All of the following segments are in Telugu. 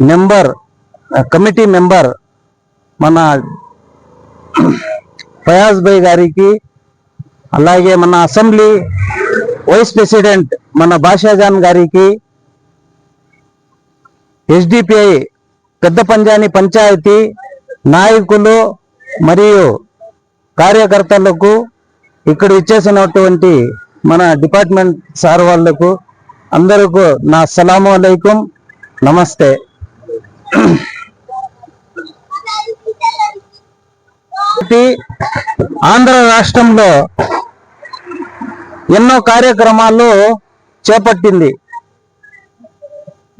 నెంబర్ కమిటీ మెంబర్ మన ఫయాజ్ భాయ్ గారికి అలాగే మన అసెంబ్లీ వైస్ ప్రెసిడెంట్ మన బాషాజాన్ గారికి ఎస్డిపిఐ పెద్ద పంజాని పంచాయతీ నాయకులు మరియు కార్యకర్తలకు ఇక్కడ ఇచ్చేసినటువంటి మన డిపార్ట్మెంట్ సార్ వాళ్ళకు అందరికీ నా అస్సలాము అలైకుం. నమస్తే. ఆంధ్ర రాష్ట్రంలో ఎన్నో కార్యక్రమాలు చేపట్టింది.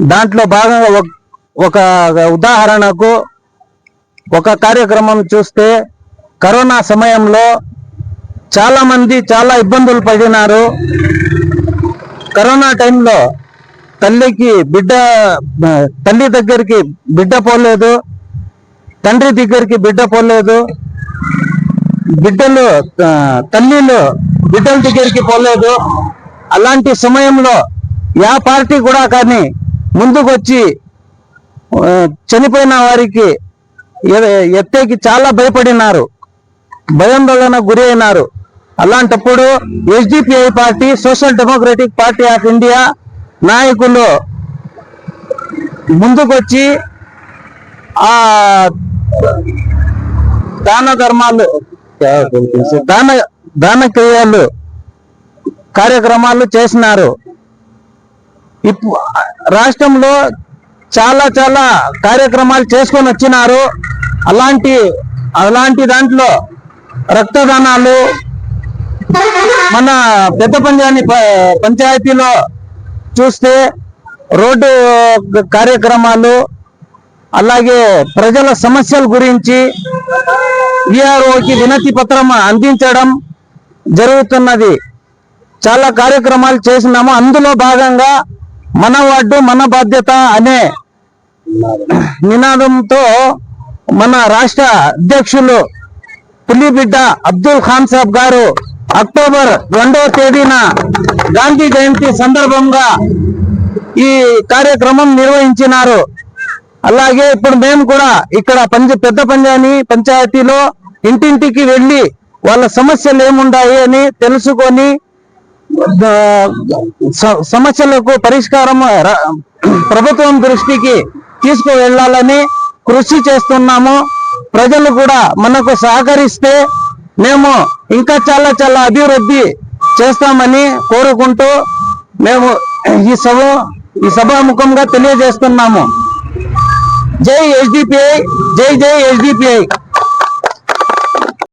దాంట్లో భాగంగా ఒక- ఒక ఉదాహరణకు ఒక కార్యక్రమం చూస్తే కరోనా సమయంలో చాలామంది చాలా ఇబ్బందులు పడినారు. కరోనా టైంలో తల్లికి బిడ్డ తల్లి దగ్గరికి బిడ్డ పోలేదు తండ్రి దగ్గరికి బిడ్డ పోలేదు బిడ్డలు తల్లిలు బిడ్డల దగ్గరికి పోలేదు. అలాంటి సమయంలో యా పార్టీ కూడా కానీ ముందుకొచ్చి చనిపోయిన వారికి ఎత్తేకి చాలా భయపడినారు. భయాందోళన గురి అయినారు. అలాంటప్పుడు SDPI party social democratic party of India నాయకులు ముందుకొచ్చి ఆ దాన ధర్మాలు దాన దాన క్రియలు కార్యక్రమాలు చేసినారు. ఇప్పుడు రాష్ట్రంలో చాలా చాలా కార్యక్రమాలు చేసుకొని వచ్చినారు. అలాంటి అలాంటి దాంట్లో రక్తదానాలు మన పెద్ద పంజాని పంచాయతీలో చూస్తే రోడ్డు కార్యక్రమాలు అలాగే ప్రజల సమస్యల గురించి విఆర్ఓకి వినతి పత్రం అందించడం జరుగుతున్నది. చాలా కార్యక్రమాలు చేసినాము. అందులో భాగంగా మన వార్డు మన బాధ్యత అనే నినాదంతో మన రాష్ట్ర అధ్యక్షులు పులిబిడ్డ అబ్దుల్ ఖాన్ సాబ్ గారు అక్టోబర్ రెండవ తేదీన గాంధీ జయంతి సందర్భంగా ఈ కార్యక్రమం నిర్వహించినారు. అలాగే ఇప్పుడు మేము కూడా ఇక్కడ పంచ పెద్ద పంజాని పంచాయతీలో ఇంటింటికి వెళ్ళి వాళ్ళ సమస్యలు ఏముండాయి అని తెలుసుకొని సమస్యలకు పరిష్కారం ప్రభుత్వం దృష్టికి తీసుకువెళ్ళాలని కృషి చేస్తున్నాము. ప్రజలు కూడా మనకు సహకరిస్తే మేము ఇంకా చాలా చాలా అభివృద్ధి చేస్తామని కోరుకుంటూ మేము ఈ సభ ఈ సభాముఖంగా తెలియజేస్తున్నాము. జై హెచ్డిపిఐ జై జై హెచ్డిపిఐ